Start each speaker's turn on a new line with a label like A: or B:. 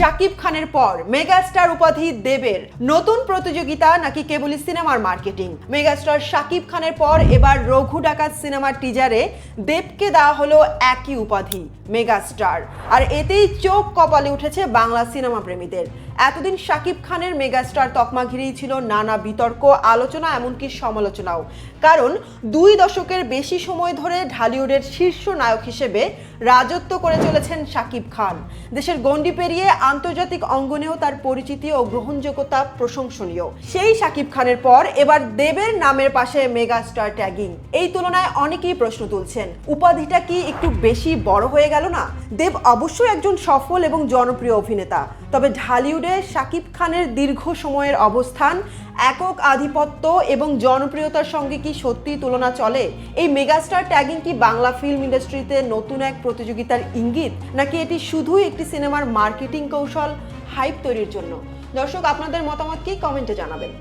A: শাকিব খানের পর মেগাস্টার উপাধি দেবের নতুন প্রতিযোগিতা নাকি কেবলই সিনেমার মার্কেটিং? মেগাস্টার শাকিব খানের পর এবার রঘু ডাকাত সিনেমার টিজারে দেবকে দেওয়া হলো একই উপাধি, মেগাস্টার। আর এতেই চোখ কপালে উঠেছে বাংলা সিনেমা প্রেমীদের। এতদিন শাকিব খানের মেগাস্টার তকমা ঘিরেই ছিল নানা বিতর্ক, আলোচনা, এমনকি সমালোচনাও। কারণ দুই দশকের বেশি সময় ধরে ঢালিউডের শীর্ষ নায়ক হিসেবে রাজত্ব করে চলেছেন শাকিব খান। দেশের গণ্ডি পেরিয়ে আন্তর্জাতিক অঙ্গনেও তার পরিচিতি ও গ্রহণযোগ্যতা প্রশংসনীয়। সেই শাকিব খানের পর এবার দেবের নামের পাশে মেগাস্টার ট্যাগিং। এই তুলনায় অনেকেই প্রশ্ন তুলছেন, উপাধিটা কি একটু বেশি বড় হয়ে গেল না? দেব অবশ্যই একজন সফল এবং জনপ্রিয় অভিনেতা। তবে ঢালিউডে শাকিব খানের দীর্ঘ সময়ের অবস্থান, একক আধিপত্য এবং জনপ্রিয়তার সঙ্গে কি সত্যি তুলনা চলে? এই মেগাস্টার ট্যাগিং কি বাংলা ফিল্ম ইন্ডাস্ট্রিতে নতুন এক প্রতিযোগিতার ইঙ্গিত? নাকি এটি শুধুই একটি সিনেমার মার্কেটিং কৌশল হাইপ তৈরির জন্য। দর্শক আপনাদের মতামত কি? কমেন্টে জানাবেন।